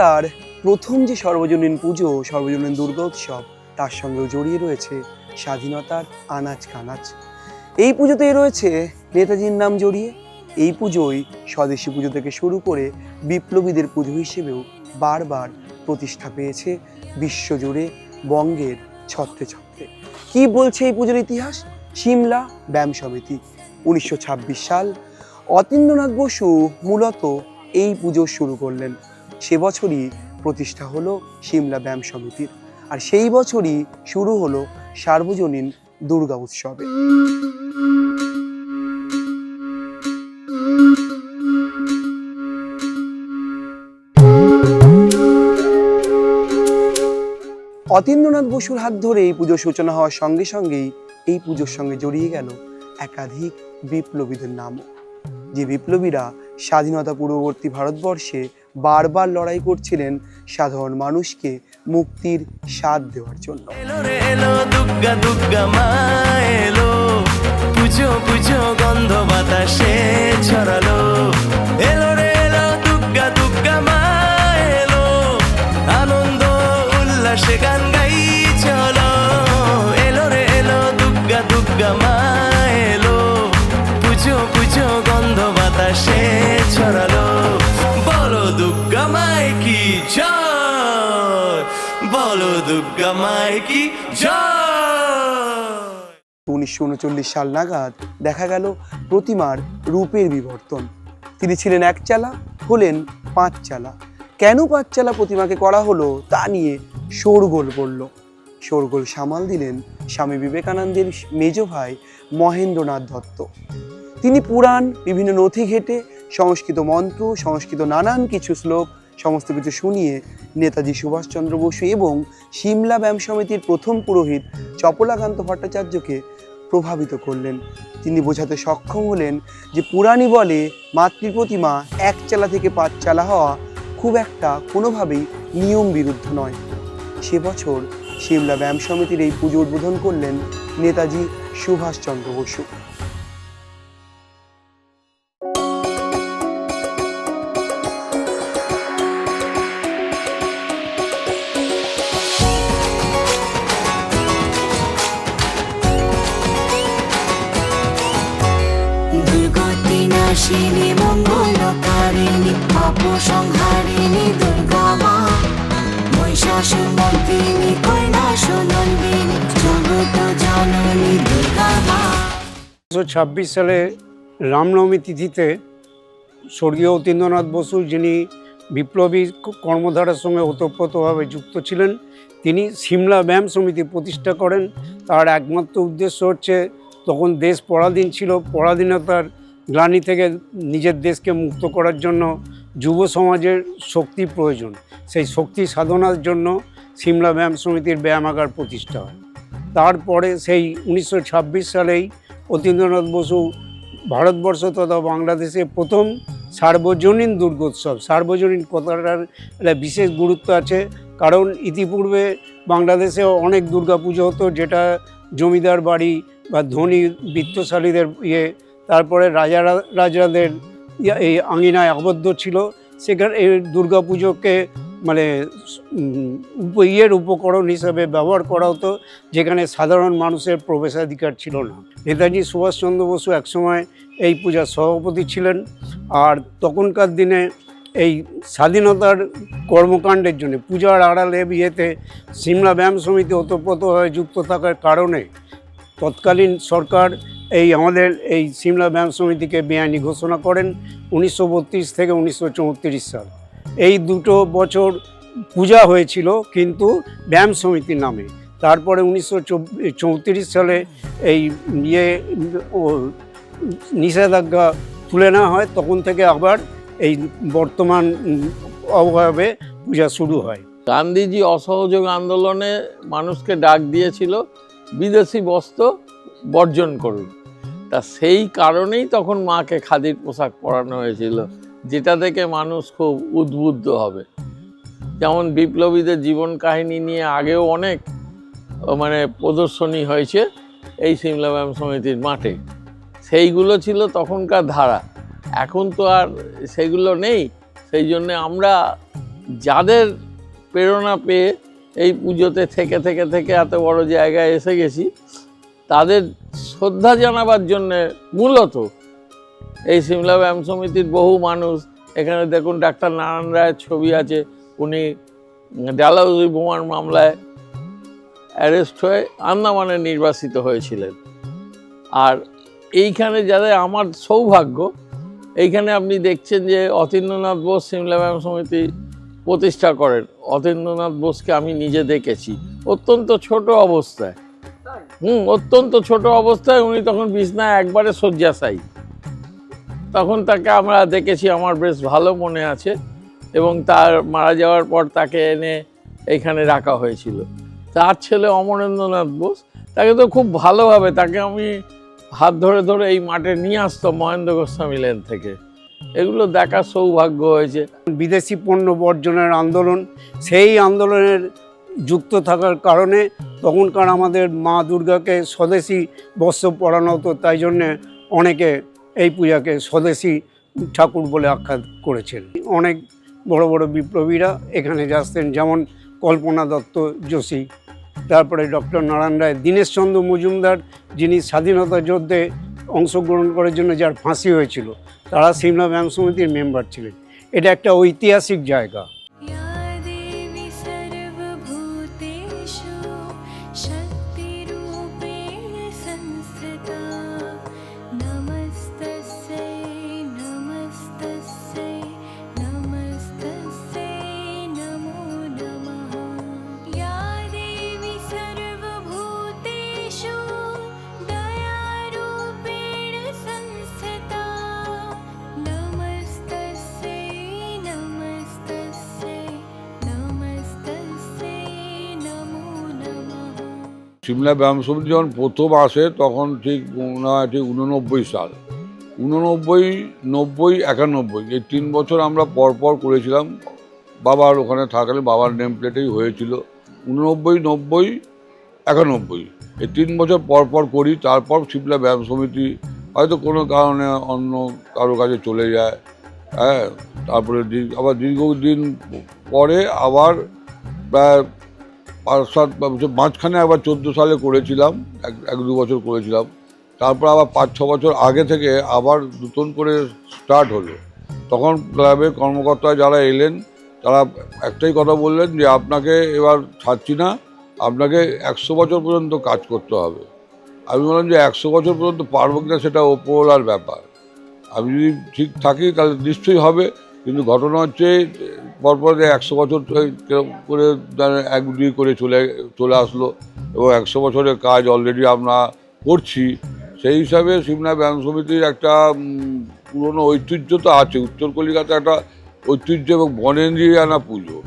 কলকাতার প্রথম যে সর্বজনীন পুজো, সর্বজনীন দুর্গোৎসব, তার সঙ্গেও জড়িয়ে রয়েছে স্বাধীনতার আনাজ কানাচ এই পুজোতেই রয়েছে নেতাজির নাম জড়িয়ে। এই পুজোই স্বদেশী পুজো থেকে শুরু করে বিপ্লবীদের পুজো হিসেবেও বারবার প্রতিষ্ঠা পেয়েছে বিশ্বজুড়ে বঙ্গের ছত্রে ছত্রে। কি বলছে এই পুজোর ইতিহাস? সিমলা ব্যায়াম সমিতি, উনিশশো ছাব্বিশ সাল। অতীন্দ্রনাথ বসু মূলত এই পুজো শুরু করলেন। সে বছরই প্রতিষ্ঠা হলো সিমলা ব্যায়াম সমিতির। আর সেই বছরই শুরু হলো সার্বজনীন দুর্গা উৎসবে। অতীন্দ্রনাথ বসুর হাত ধরে এই পুজোর সূচনা হওয়ার সঙ্গে সঙ্গেই এই পুজোর সঙ্গে জড়িয়ে গেল একাধিক বিপ্লবীদের নামও। যে বিপ্লবীরা স্বাধীনতা পূর্ববর্তী ভারতবর্ষে বারবার লড়াই করছিলেন সাধারণ মানুষকে মুক্তির স্বাদ দেওয়ার জন্য। পুজো পুজো গন্ধ বাতাসে ছড়ালো উনিশশো উনচল্লিশ সাল নাগাদ দেখা গেল প্রতিমার রূপের বিবর্তন। তিনি ছিলেন এক চালা, হলেন পাঁচ চালা। কেন পাঁচ চালা প্রতিমাকে করা হলো তা নিয়ে শোরগোল পড়ল। শোরগোল সামাল দিলেন স্বামী বিবেকানন্দের মেজ ভাই মহেন্দ্রনাথ দত্ত। তিনি পুরাণ, বিভিন্ন নথি ঘেটে সংস্কৃত মন্ত্র, সংস্কৃত নানান কিছু শ্লোক, সমস্ত কিছু শুনিয়ে নেতাজি সুভাষচন্দ্র বসু এবং সিমলা ব্যায়াম সমিতির প্রথম পুরোহিত চপলাকান্ত ভট্টাচার্যকে প্রভাবিত করলেন। তিনি বোঝাতে সক্ষম হলেন যে পুরাণই বলে মাতৃ প্রতিমা এক চালা থেকে পাঁচ চালা হওয়া খুব একটা কোনোভাবেই নিয়ম বিরুদ্ধ নয়। সে বছর সিমলা ব্যায়াম সমিতির এই পুজো উদ্বোধন করলেন নেতাজি সুভাষচন্দ্র বসু। দুর্গতি নাশিনী মঙ্গলকারিণী পাপ সংহারিণী দুর্গা মা মহিষাসুর মর্দিনী জগত জননী ছাব্বিশ সালে রামনবমী তিথিতে স্বর্গীয় অতীন্দ্রনাথ বসু, যিনি বিপ্লবী কর্মধারার সঙ্গে ওতপ্রোতভাবে যুক্ত ছিলেন, তিনি সিমলা ব্যায়াম সমিতি প্রতিষ্ঠা করেন। তার একমাত্র উদ্দেশ্য হচ্ছে, তখন দেশ পরাধীন ছিল, পরাধীনতার গ্লানি থেকে নিজের দেশকে মুক্ত করার জন্য যুব সমাজের শক্তি প্রয়োজন। সেই শক্তি সাধনার জন্য সিমলা ব্যায়াম সমিতির ব্যায়ামাগার প্রতিষ্ঠা হয়। তারপরে সেই উনিশশো ছাব্বিশ সালেই অতীন্দ্রনাথ বসু ভারতবর্ষ তথা বাংলাদেশে প্রথম সার্বজনীন দুর্গোৎসব। সার্বজনীন কথাটার বিশেষ গুরুত্ব আছে, কারণ ইতিপূর্বে বাংলাদেশে অনেক দুর্গাপুজো হতো, যেটা জমিদার বাড়ি বা ধনী বিত্তশালীদের ইয়ে তারপরে রাজারা রাজাদের এই আঙিনায় আবদ্ধ ছিল। সেখানে এই দুর্গাপুজোকে মানে ইয়ের উপকরণ হিসাবে ব্যবহার করা হতো, যেখানে সাধারণ মানুষের প্রবেশাধিকার ছিল না। নেতাজি সুভাষচন্দ্র বসু একসময় এই পূজার সভাপতি ছিলেন, আর তখনকার দিনে এই স্বাধীনতার কর্মকাণ্ডের জন্য পূজার আড়ালে বিয়েতে সিমলা ব্যায়াম সমিতি ওতপ্রোতভাবে যুক্ত থাকার কারণে তৎকালীন সরকার এই আমাদের এই সিমলা ব্যায়াম সমিতিকে বেআইনি ঘোষণা করেন উনিশশো বত্রিশ থেকে উনিশশো চৌত্রিশ সাল। এই দুটো বছর পূজা হয়েছিল কিন্তু ব্যায়াম সমিতির নামে। তারপরে উনিশশো চৌত্রিশ সালে এই ইয়ে নিষেধাজ্ঞা তুলে নেওয়া হয়, তখন থেকে আবার এই বর্তমান অভাবে পূজা শুরু হয়। গান্ধীজি অসহযোগ আন্দোলনে মানুষকে ডাক দিয়েছিল, বিদেশি বস্ত্র বর্জন করুন। তা সেই কারণেই তখন মাকে খাদির পোশাক পরানো হয়েছিল, যেটা দেখে মানুষ খুব উদ্বুদ্ধ হবে। যেমন বিপ্লবীদের জীবন কাহিনী নিয়ে আগেও অনেক মানে প্রদর্শনী হয়েছে এই সিমলা ব্যায়াম সমিতির মাঠে। সেইগুলো ছিল তখনকার ধারা। এখন তো আর সেগুলো নেই। সেই জন্যে আমরা যাদের প্রেরণা পেয়ে এই পুজোতে থেকে থেকে থেকে এত বড় জায়গায় এসে গেছি তাদের শ্রদ্ধা জানাবার জন্যে মূলত এই সিমলা ব্যায়াম সমিতির বহু মানুষ, এখানে দেখুন ডাক্তার নারায়ণ রায়ের ছবি আছে, উনি ডালাউজি বোমার মামলায় অ্যারেস্ট হয়ে আন্দামানে নির্বাসিত হয়েছিলেন। আর এইখানে যাদের আমার সৌভাগ্য, এইখানে আপনি দেখছেন যে অতীন্দ্রনাথ বোস সিমলা ব্যায়াম সমিতি প্রতিষ্ঠা করেন। অতীন্দ্রনাথ বোসকে আমি নিজে দেখেছি। অত্যন্ত ছোট অবস্থায়। হুম, অত্যন্ত ছোট অবস্থায় উনি তখন বিছনায় একবারে শয্যাশায়ী। তখন তাকে আমরা দেখেছি, আমার বেশ ভালো মনে আছে এবং তার মারা যাওয়ার পর তাকে এনে এইখানে রাখা হয়েছিল। তার ছেলে অমরেন্দ্রনাথ বোস, তাকে তো খুব ভালোভাবে, তাকে আমি হাত ধরে ধরে এই মাঠে নিয়ে আসতাম মহেন্দ্র গোস্বামী লেন থেকে। এগুলো দেখার সৌভাগ্য হয়েছে। বিদেশি পণ্য বর্জনের আন্দোলন, সেই আন্দোলনের যুক্ত থাকার কারণে তখনকার আমাদের মা দুর্গাকে স্বদেশি বস্ত্র পরানো হতো, তাই জন্যে অনেকে এই পূজাকে স্বদেশি ঠাকুর বলে আখ্যা করেছেন। অনেক বড় বড় বিপ্লবীরা এখানে যাচ্ছেন, যেমন কল্পনা দত্ত যোশী, তারপরে ডক্টর নারায়ণ রায় দীনেশচন্দ্র মজুমদার, যিনি স্বাধীনতা যুদ্ধে অংশগ্রহণ করার জন্য যার ফাঁসি হয়েছিল, তারা সিমলা ব্যায়াম সমিতির মেম্বার ছিলেন। এটা একটা ঐতিহাসিক জায়গা। সিমলা ব্যায়াম সমিতি যখন প্রথম আসে, তখন ঠিক হয় ঠিক উননব্বই সাল। উননব্বই নব্বই, একানব্বই, এই তিন বছর আমরা পরপর করেছিলাম। বাবার ওখানে থাকলে বাবার নেম প্লেটেই হয়েছিল। উননব্বই নব্বই, একানব্বই, এই তিন বছর পর পর করি, তারপর সিমলা ব্যায়াম সমিতি হয়তো কোনো কারণে অন্য কারও কাছে চলে যায়। হ্যাঁ তারপরে আবার দীর্ঘদিন পরে আবার প্রায় সাত মাঝখানে আবার চোদ্দ সালে করেছিলাম, এক এক দু বছর করেছিলাম। তারপর আবার পাঁচ, ছ বছর আগে থেকে আবার নতুন করে স্টার্ট হলো। তখন ক্লাবের কর্মকর্তা যারা এলেন, তারা একটাই কথা বললেন যে, আপনাকে এবার ছাড়ছি না, আপনাকে একশো বছর পর্যন্ত কাজ করতে হবে। আমি বললাম যে, একশো বছর পর্যন্ত পারব কিনা সেটা ওপরওয়ালার ব্যাপার। আমি যদি ঠিক থাকি, তাহলে নিশ্চয়ই হবে। কিন্তু ঘটনা হচ্ছে, পরপর একশো বছর করে এক দুই করে চলে চলে আসলো এবং একশো বছরের কাজ অলরেডি আমরা করছি। সেই হিসাবে সিমলা ব্যায়াম সমিতির একটা পুরনো ঐতিহ্য তো আছে। উত্তর কলিকাতা একটা ঐতিহ্য এবং বনেন্দ্রিয়ানা পুজো।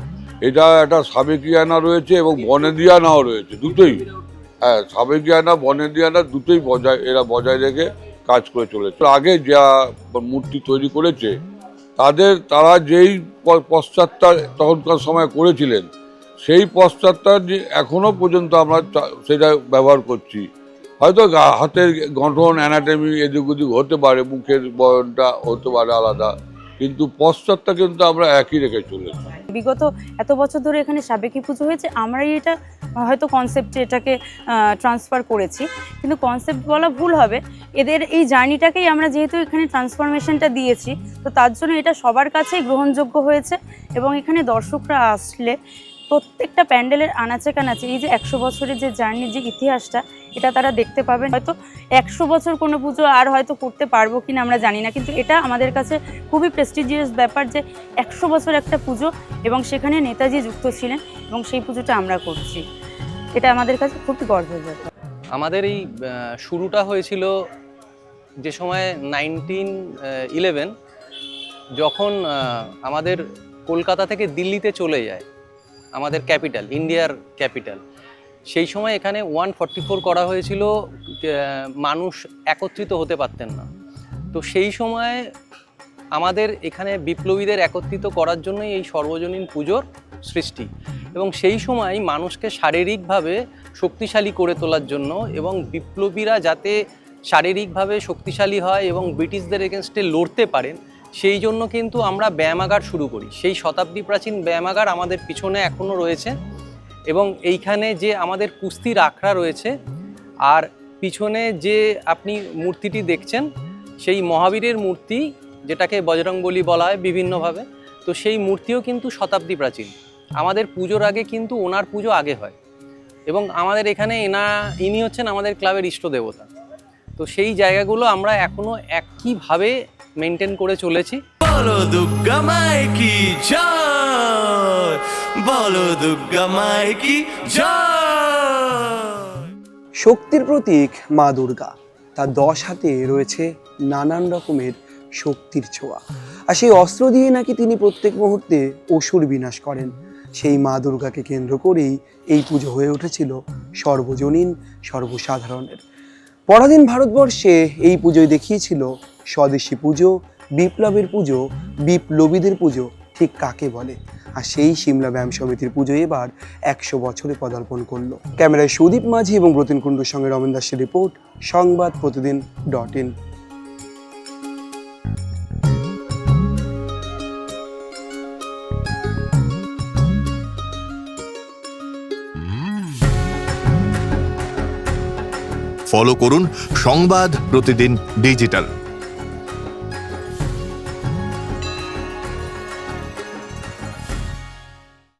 এটা একটা সাবেকিয়ানা রয়েছে এবং বনেন্দ্রিয়ানাও রয়েছে, দুটোই। হ্যাঁ সাবেকিয়ানা, বনেন্দ্রিয়ানা দুটোই বজায়, এরা বজায় রেখে কাজ করে চলেছে। আগে যা মূর্তি তৈরি করেছে তাদের, তারা যেই পশ্চাৎটা তখনকার সময় করেছিলেন, সেই পশ্চাৎটা যে এখনও পর্যন্ত আমরা সেটা ব্যবহার করছি। হয়তো হাতের গঠন অ্যানাটমি এদিক ওদিক হতে পারে, মুখের বয়নটা হতে পারে আলাদা। কিন্তু পশ্চাৎটা কিন্তু আমরা একই রেখে চলেছি। বিগত এত বছর ধরে এখানে সাবেকি পুজো হয়েছে, আমরাই এটা হয়তো কনসেপ্টে এটাকে ট্রান্সফার করেছি। কিন্তু কনসেপ্ট বলা ভুল হবে। এদের এই জার্নিটাকেই আমরা যেহেতু এখানে ট্রান্সফরমেশনটা দিয়েছি, তো তার জন্য এটা সবার কাছেই গ্রহণযোগ্য হয়েছে এবং এখানে দর্শকরা আসলে প্রত্যেকটা প্যান্ডেলের আনাচে কানাচে এই যে একশো বছরের যে জার্নির যে ইতিহাসটা এটা তারা দেখতে পাবেন। হয়তো একশো বছর কোনো পুজো আর হয়তো করতে পারব কিনা আমরা জানি না। কিন্তু এটা আমাদের কাছে খুবই প্রেস্টিজিয়াস ব্যাপার যে একশো বছর একটা পুজো এবং সেখানে নেতাজি যুক্ত ছিলেন এবং সেই পুজোটা আমরা করছি। এটা আমাদের কাছে খুবই গর্বের ব্যাপার। আমাদের এই শুরুটা হয়েছিল যে সময় নাইনটিন ইলেভেন যখন আমাদের কলকাতা থেকে দিল্লিতে চলে যায় আমাদের ক্যাপিটাল ইন্ডিয়ার ক্যাপিটাল সেই সময় এখানে ওয়ান ফর্টি ফোর করা হয়েছিল মানুষ একত্রিত হতে পারতেন না। তো সেই সময় আমাদের এখানে বিপ্লবীদের একত্রিত করার জন্যই এই সর্বজনীন পুজোর সৃষ্টি। এবং সেই সময় মানুষকে শারীরিকভাবে শক্তিশালী করে তোলার জন্য এবং বিপ্লবীরা যাতে শারীরিকভাবে শক্তিশালী হয় এবং ব্রিটিশদের এগেনস্টে লড়তে পারেন, সেই জন্য কিন্তু আমরা ব্যায়ামাগার শুরু করি। সেই শতাব্দী প্রাচীন ব্যায়ামাগার আমাদের পিছনে এখনও রয়েছে। এবং এইখানে যে আমাদের কুস্তির আখড়া রয়েছে, আর পিছনে যে আপনি মূর্তিটি দেখছেন, সেই মহাবীরের মূর্তি, যেটাকে বজরংবলী বলা হয় বিভিন্নভাবে, তো সেই মূর্তিও কিন্তু শতাব্দী প্রাচীন। আমাদের পুজোর আগে কিন্তু ওনার পুজো আগে হয়। এবং আমাদের এখানে এনা, ইনি হচ্ছেন আমাদের ক্লাবের ইষ্ট দেবতা। তো সেই জায়গাগুলো আমরা এখনও একইভাবে মেনটেন করে চলেছি। দুর্গা মায় কি বলো দুর্গা মায় কি শক্তির প্রতীক মা দুর্গা। তার দশ হাতে রয়েছে নানান রকমের শক্তির ছোঁয়া। আর সেই অস্ত্র দিয়ে নাকি তিনি প্রত্যেক মুহূর্তে অসুর বিনাশ করেন। সেই মা দুর্গাকে কেন্দ্র করেই এই পুজো হয়ে উঠেছিল সর্বজনীন, সর্বসাধারণের। পরাধীন ভারতবর্ষে এই পুজোয় দেখিয়েছিল স্বদেশী পুজো, বিপ্লবের পুজো, বিপ্লবীদের পুজো, ঠিক কাকে বলে? আর সেই সিমলা ব্যায়াম সমিতির পুজো এবার একশো বছরে পদার্পণ করল। ক্যামেরায় সুদীপ মাঝি এবং ব্রতিন কুণ্ডুর সঙ্গে রমেন দাসের রিপোর্ট, সংবাদ প্রতিদিন ডট ইন। ফলো করুন সংবাদ প্রতিদিন ডিজিটাল